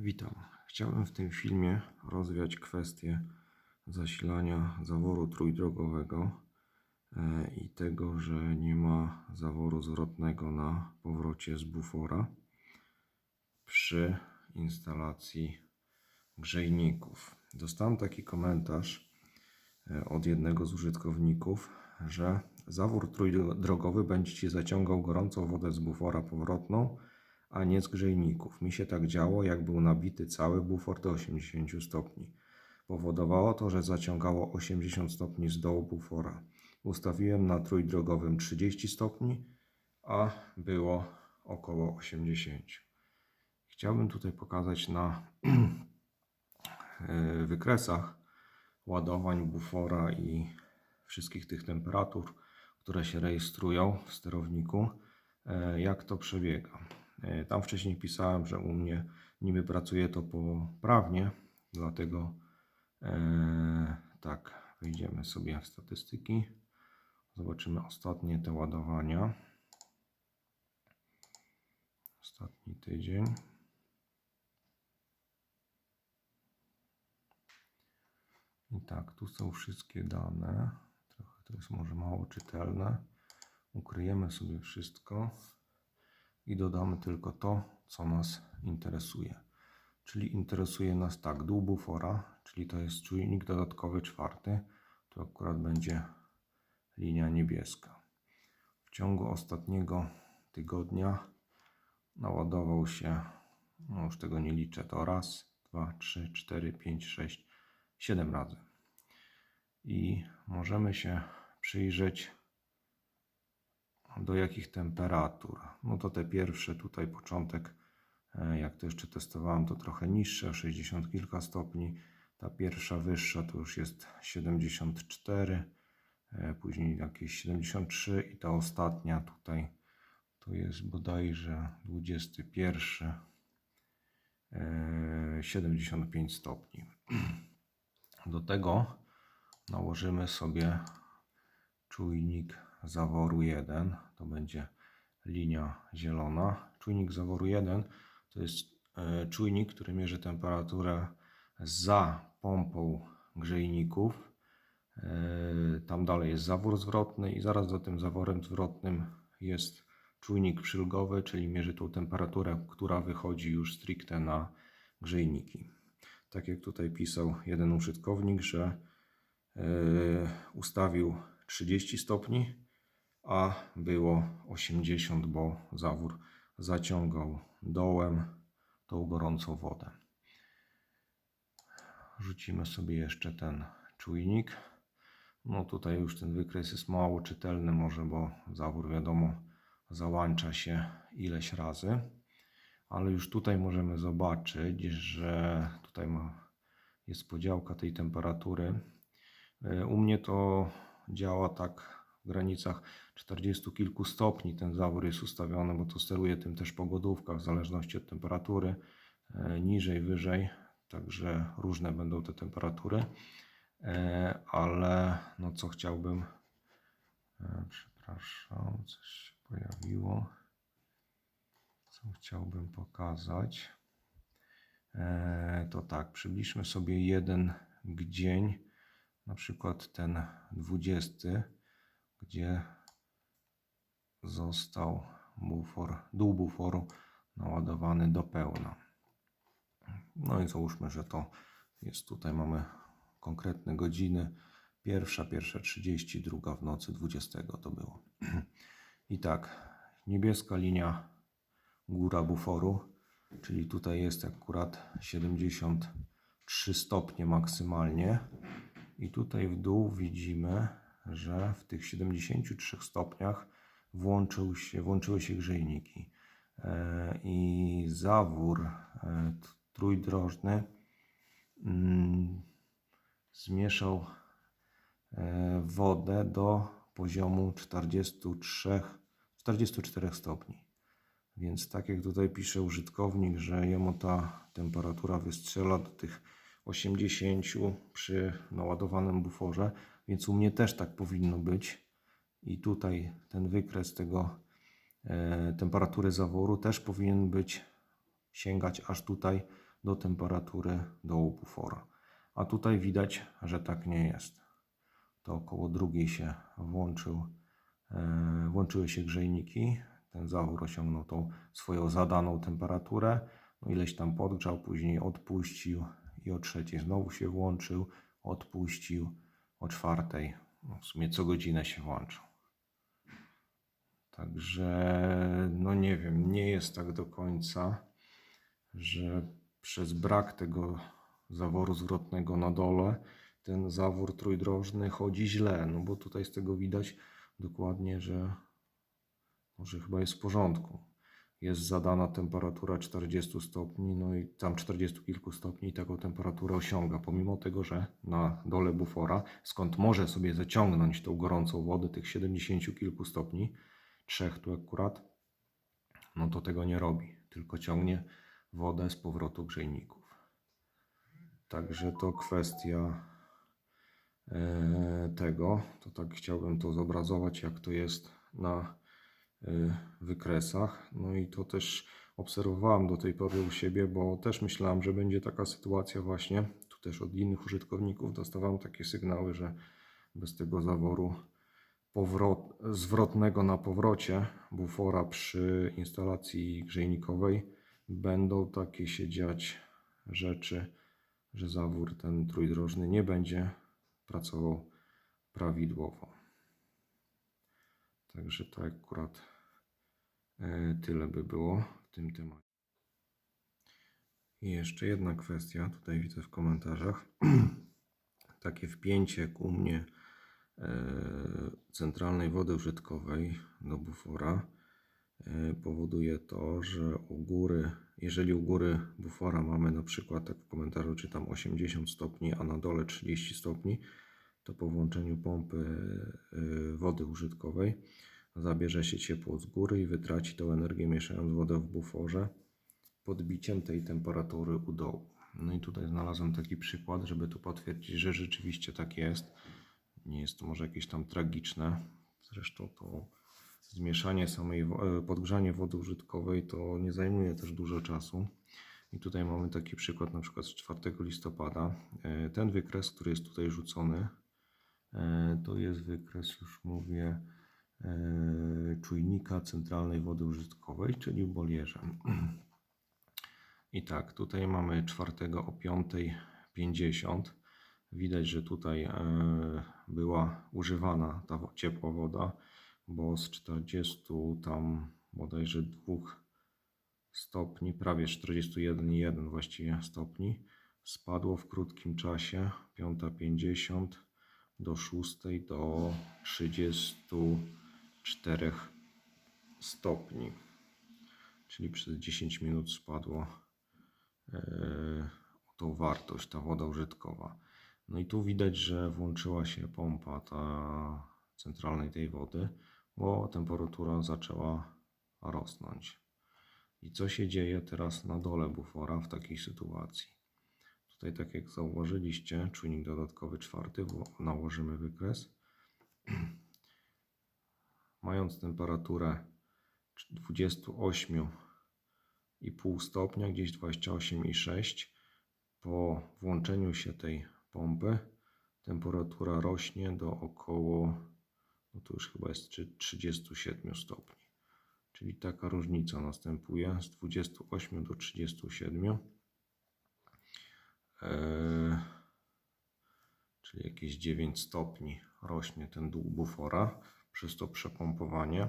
Witam. Chciałbym w tym filmie rozwiać kwestię zasilania zaworu trójdrogowego e, i tego, że nie ma zaworu zwrotnego na powrocie z bufora przy instalacji grzejników. Dostałem taki komentarz e, od jednego z użytkowników, że zawór trójdrogowy będzie Ci zaciągał gorącą wodę z bufora powrotną, a nie z grzejników. Mi się tak działo, jak był nabity cały bufor do 80 stopni. Powodowało to, że zaciągało 80 stopni z dołu bufora. Ustawiłem na trójdrogowym 30 stopni, a było około 80. Chciałbym tutaj pokazać na e, wykresach ładowań bufora i wszystkich tych temperatur, które się rejestrują w sterowniku, e, jak to przebiega. E, Tam wcześniej pisałem, że u mnie niby pracuje to poprawnie, dlatego e, tak, wejdziemy sobie w statystyki. Zobaczymy ostatnie te ładowania. Ostatni tydzień. I tak, tu są wszystkie dane. Trochę to jest może mało czytelne. Ukryjemy sobie wszystko i dodamy tylko to, co nas interesuje. Czyli interesuje nas tak, dół bufora, czyli to jest czujnik dodatkowy czwarty. Tu akurat będzie linia niebieska. W ciągu ostatniego tygodnia naładował się, no już tego nie liczę, to raz, dwa, trzy, cztery, pięć, sześć, siedem razy. I możemy się przyjrzeć do jakich temperatur. No to te pierwsze tutaj początek, e, jak to jeszcze testowałem, to trochę niższe, 60 kilka stopni. Ta pierwsza wyższa to już jest 74, e, później jakieś 73 i ta ostatnia tutaj to jest bodajże 21, e, 75 stopni. Do tego nałożymy sobie czujnik zaworu 1, to będzie linia zielona. Czujnik zaworu 1 to jest e, czujnik, który mierzy temperaturę za pompą grzejników. E, Tam dalej jest zawór zwrotny i zaraz za tym zaworem zwrotnym jest czujnik przylgowy, czyli mierzy tą temperaturę, która wychodzi już stricte na grzejniki. Tak jak tutaj pisał jeden użytkownik, że e, ustawił 30 stopni, a było 80, bo zawór zaciągał dołem tą gorącą wodę. Rzucimy sobie jeszcze ten czujnik. No tutaj już ten wykres jest mało czytelny może, bo zawór wiadomo załącza się ileś razy. Ale już tutaj możemy zobaczyć, że tutaj ma, jest podziałka tej temperatury. E, U mnie to działa tak granicach 40 kilku stopni. Ten zawór jest ustawiony, bo to steruje tym też pogodówka w zależności od temperatury. e, Niżej, wyżej, także różne będą te temperatury. E, Ale no co chciałbym, e, przepraszam, coś się pojawiło. Co chciałbym pokazać, to tak, przybliżmy sobie jeden dzień, na przykład ten 20, gdzie został bufor, dół buforu naładowany do pełna. No i załóżmy, że to jest tutaj, mamy konkretne godziny. Pierwsza, pierwsza 30, druga w nocy 20 to było. I tak, niebieska linia góra buforu, czyli tutaj jest akurat 73 stopnie maksymalnie. I tutaj w dół widzimy, że w tych 73 stopniach włączył się, włączyły się grzejniki. E, I zawór e, trójdrożny mm, zmieszał e, wodę do poziomu 43, 44 stopni. Więc tak jak tutaj pisze użytkownik, że jemu ta temperatura wystrzela do tych 80 przy naładowanym buforze, więc u mnie też tak powinno być. I tutaj ten wykres tego e, temperatury zaworu też powinien być sięgać aż tutaj do temperatury dołu bufora. A tutaj widać, że tak nie jest. To około drugiej się włączył, e, włączyły się grzejniki. Ten zawór osiągnął tą swoją zadaną temperaturę. No ileś tam podgrzał, później odpuścił i o trzeciej znowu się włączył, odpuścił, o czwartej, no w sumie co godzinę się włączył. Także, no nie wiem, nie jest tak do końca, że przez brak tego zaworu zwrotnego na dole ten zawór trójdrożny chodzi źle. No bo tutaj z tego widać dokładnie, że może chyba jest w porządku. Jest zadana temperatura 40 stopni, no i tam 40 kilku stopni taką temperaturę osiąga, pomimo tego, że na dole bufora, skąd może sobie zaciągnąć tą gorącą wodę tych 70 kilku stopni, trzech tu akurat, no to tego nie robi, tylko ciągnie wodę z powrotu grzejników. Także to kwestia e, tego, to tak chciałbym to zobrazować, jak to jest na wykresach. No i to też obserwowałem do tej pory u siebie, bo też myślałem, że będzie taka sytuacja właśnie. Tu też od innych użytkowników dostawałem takie sygnały, że bez tego zaworu powrot, zwrotnego na powrocie bufora przy instalacji grzejnikowej będą takie się dziać rzeczy, że zawór ten trójdrożny nie będzie pracował prawidłowo. Także to akurat e, tyle by było w tym temacie. I jeszcze jedna kwestia, tutaj widzę w komentarzach. Takie wpięcie jak u mnie e, centralnej wody użytkowej do bufora e, powoduje to, że u góry, jeżeli u góry bufora mamy na przykład, tak w komentarzu czytam 80 stopni, a na dole 30 stopni, to po włączeniu pompy e, wody użytkowej zabierze się ciepło z góry i wytraci tą energię mieszając wodę w buforze podbiciem tej temperatury u dołu. No i tutaj znalazłem taki przykład, żeby tu potwierdzić, że rzeczywiście tak jest. Nie jest to może jakieś tam tragiczne. Zresztą to zmieszanie samej, e, podgrzanie wody użytkowej to nie zajmuje też dużo czasu. I tutaj mamy taki przykład na przykład z 4 listopada. E, Ten wykres, który jest tutaj rzucony, to jest wykres, już mówię, e, czujnika centralnej wody użytkowej, czyli w. I tak, tutaj mamy 4 o 5.50. Widać, że tutaj e, była używana ta ciepła woda, bo z 40 tam bodajże 2 stopni, prawie 41,1 właściwie stopni, spadło w krótkim czasie 5.50 do 6 do 34 stopni, czyli przez 10 minut spadło o tą wartość, ta woda użytkowa. No i tu widać, że włączyła się pompa ta centralnej tej wody, bo temperatura zaczęła rosnąć. I co się dzieje teraz na dole bufora w takiej sytuacji? Tutaj, tak jak zauważyliście, czujnik dodatkowy czwarty, nałożymy wykres. Mając temperaturę 28,5 stopnia, gdzieś 28,6 po włączeniu się tej pompy temperatura rośnie do około, no to już chyba jest trzy- 37 stopni. Czyli taka różnica następuje z 28 do 37. Eee, czyli jakieś 9 stopni rośnie ten dół bufora przez to przepompowanie.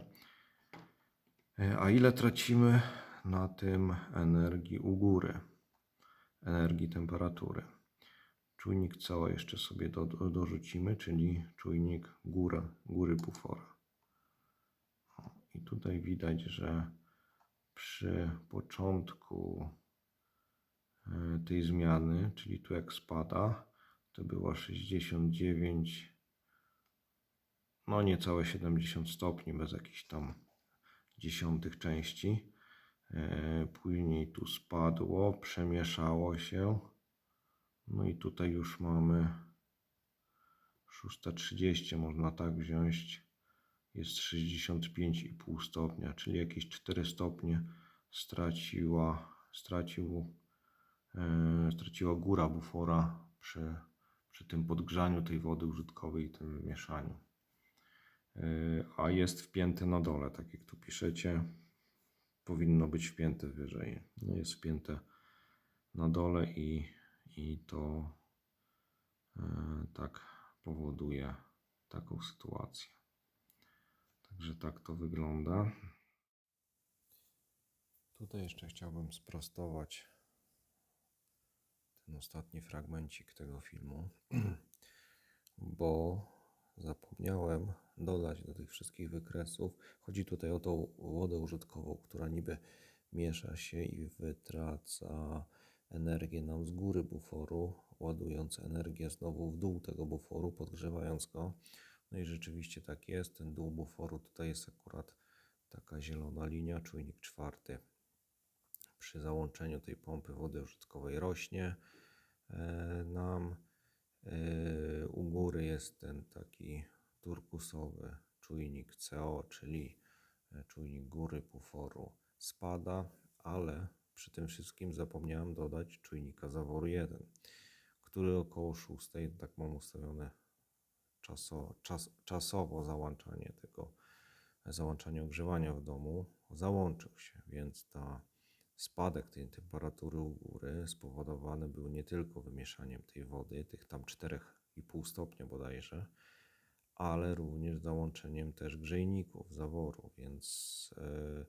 E, A ile tracimy na tym energii u góry? Energii temperatury. Czujnik cała jeszcze sobie do, do, dorzucimy, czyli czujnik góra, góry bufora. I tutaj widać, że przy początku e, tej zmiany, czyli tu jak spada, to było 69, no niecałe 70 stopni, bez jakichś tam dziesiątych części. E, Później tu spadło, przemieszało się. No i tutaj już mamy 6.30, można tak wziąć. Jest 65,5 stopnia, czyli jakieś 4 stopnie straciła, stracił e, straciła góra bufora przy, przy tym podgrzaniu tej wody użytkowej i tym mieszaniu. E, A jest wpięte na dole, tak jak tu piszecie. Powinno być wpięte wyżej. No jest wpięte na dole i, i to e, tak powoduje taką sytuację. Także tak to wygląda. Tutaj jeszcze chciałbym sprostować ostatni fragmencik tego filmu, bo zapomniałem dodać do tych wszystkich wykresów. Chodzi tutaj o tą wodę użytkową, która niby miesza się i wytraca energię nam z góry buforu, ładując energię znowu w dół tego buforu, podgrzewając go. No i rzeczywiście tak jest. Ten dół buforu tutaj jest akurat taka zielona linia, czujnik czwarty przy załączeniu tej pompy wody użytkowej rośnie nam. E, U góry jest ten taki turkusowy czujnik CO, czyli e, czujnik góry buforu spada, ale przy tym wszystkim zapomniałem dodać czujnika zaworu 1, który około 6, tak mam ustawione czaso, czas, czasowo załączanie tego, załączanie ogrzewania w domu załączył się, więc ta spadek tej temperatury u góry spowodowany był nie tylko wymieszaniem tej wody, tych tam 4,5 stopnia bodajże, ale również załączeniem też grzejników zaworu, więc e,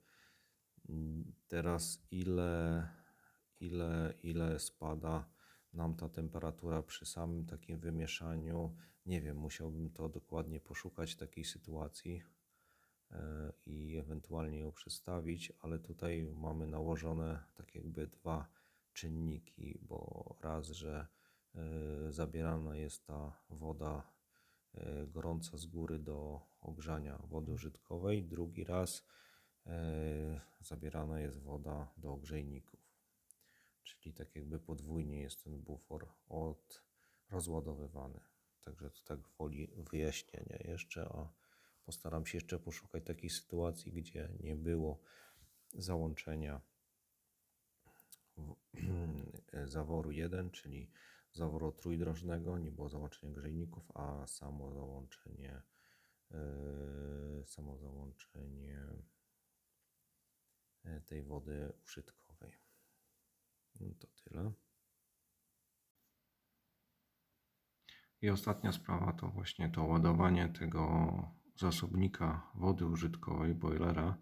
teraz ile, ile, ile spada nam ta temperatura przy samym takim wymieszaniu, nie wiem, musiałbym to dokładnie poszukać takiej sytuacji i ewentualnie ją przedstawić, ale tutaj mamy nałożone tak jakby dwa czynniki, bo raz, że e, zabierana jest ta woda e, gorąca z góry do ogrzania wody użytkowej, drugi raz e, zabierana jest woda do ogrzejników. Czyli tak jakby podwójnie jest ten bufor od rozładowywany. Także to tak woli wyjaśnienia jeszcze, a postaram się jeszcze poszukać takiej sytuacji, gdzie nie było załączenia zaworu 1, czyli zaworu trójdrożnego, nie było załączenia grzejników, a samo załączenie yy, samo załączenie e, tej wody użytkowej. No to tyle. I ostatnia sprawa to właśnie to ładowanie tego zasobnika wody użytkowej, boilera,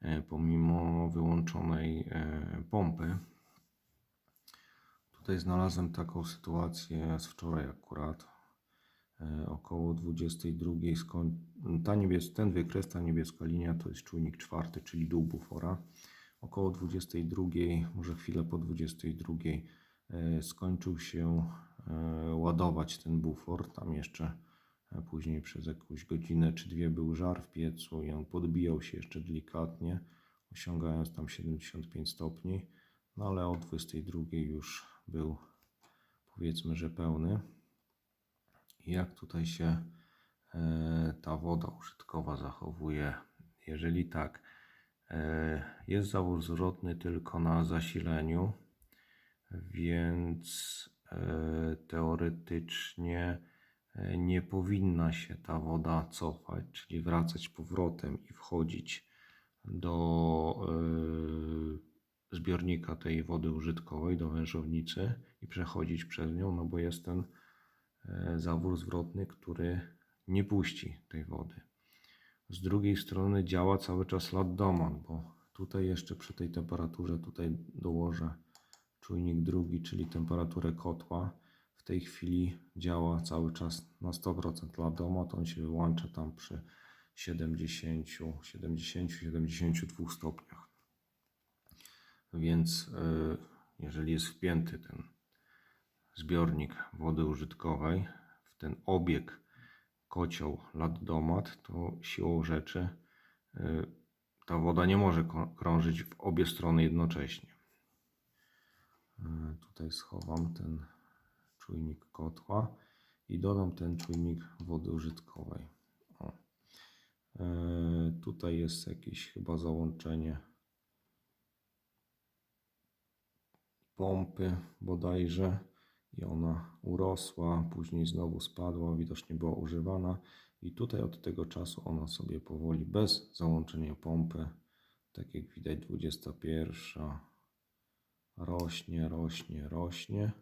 e, pomimo wyłączonej e, pompy. Tutaj znalazłem taką sytuację z wczoraj akurat. E, Około 22 skoń... ta niebies... ten wykres, ta niebieska linia to jest czujnik czwarty, czyli dół bufora. Około 22, może chwilę po 22 e, skończył się ładować ten bufor. Tam jeszcze e, później przez jakąś godzinę czy dwie był żar w piecu i on podbijał się jeszcze delikatnie, osiągając tam 75 stopni. No ale o 22 już był powiedzmy, że pełny. Jak tutaj się e, ta woda użytkowa zachowuje? Jeżeli tak, e, jest zawór zwrotny tylko na zasileniu, więc e, teoretycznie nie powinna się ta woda cofać, czyli wracać powrotem i wchodzić do e, zbiornika tej wody użytkowej, do wężownicy i przechodzić przez nią, no bo jest ten e, zawór zwrotny, który nie puści tej wody. Z drugiej strony działa cały czas lat-doman, bo tutaj jeszcze przy tej temperaturze tutaj dołożę czujnik drugi, czyli temperaturę kotła. Tej chwili działa cały czas na 100% lat-doman, to on się wyłącza tam przy 70, 70, 72 stopniach. Więc y, jeżeli jest wpięty ten zbiornik wody użytkowej w ten obieg kocioł lat-domat, to siłą rzeczy y, ta woda nie może krążyć w obie strony jednocześnie. Y, Tutaj schowam ten czujnik kotła i dodam ten czujnik wody użytkowej. O. Y, Tutaj jest jakieś chyba załączenie pompy bodajże i ona urosła, później znowu spadła, widocznie była używana i tutaj od tego czasu ona sobie powoli bez załączenia pompy, tak jak widać 21 rośnie, rośnie, rośnie,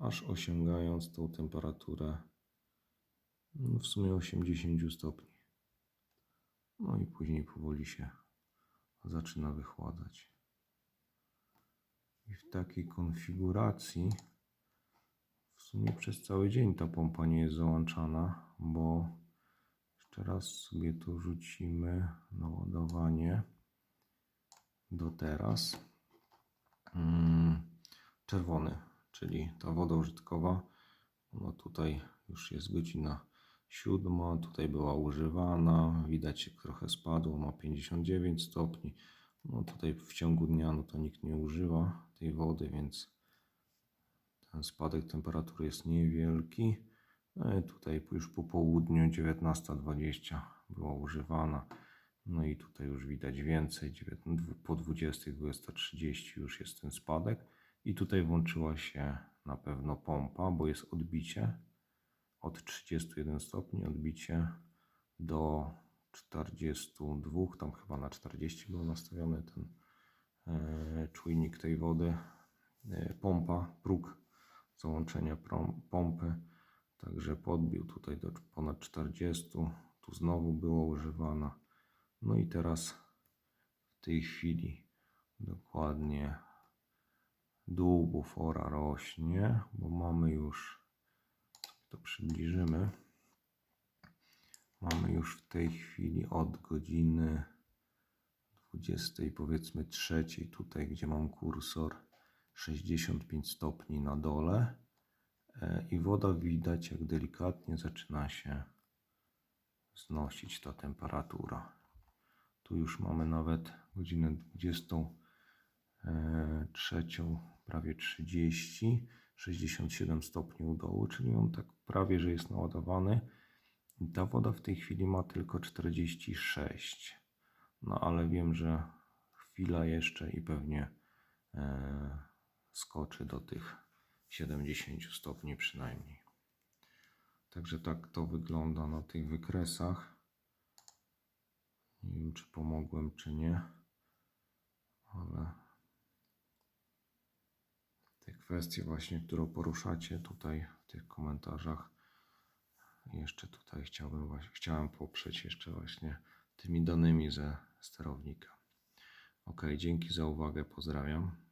aż osiągając tą temperaturę no, w sumie 80 stopni. No i później powoli się zaczyna wychładzać. I w takiej konfiguracji w sumie przez cały dzień ta pompa nie jest załączana, bo jeszcze raz sobie to rzucimy na ładowanie do teraz. Mm, Czerwony, czyli ta woda użytkowa. No tutaj już jest godzina siódma, tutaj była używana, widać trochę spadło, ma 59 stopni. No tutaj w ciągu dnia no to nikt nie używa tej wody, więc ten spadek temperatury jest niewielki. No i tutaj już po południu 19.20 była używana. No i tutaj już widać więcej, po 20, 20.30 już jest ten spadek. I tutaj włączyła się na pewno pompa, bo jest odbicie od 31 stopni, odbicie do 42, tam chyba na 40 był nastawiony ten e, czujnik tej wody, e, pompa, próg załączenia pompy, także podbił tutaj do ponad 40, tu znowu była używana. No i teraz w tej chwili dokładnie dół bufora rośnie, bo mamy już, to przybliżymy, mamy już w tej chwili od godziny 20 powiedzmy trzeciej tutaj, gdzie mam kursor 65 stopni na dole e, i woda widać jak delikatnie zaczyna się znosić ta temperatura. Tu już mamy nawet godzinę 23, prawie 30, 67 stopni u dołu, czyli on tak prawie, że jest naładowany. Ta woda w tej chwili ma tylko 46. No ale wiem, że chwila jeszcze i pewnie e, skoczy do tych 70 stopni przynajmniej. Także tak to wygląda na tych wykresach. Nie wiem, czy pomogłem, czy nie, ale te kwestie właśnie, które poruszacie tutaj w tych komentarzach, jeszcze tutaj chciałbym właśnie, chciałem poprzeć jeszcze właśnie tymi danymi ze sterownika. Ok, dzięki za uwagę, pozdrawiam.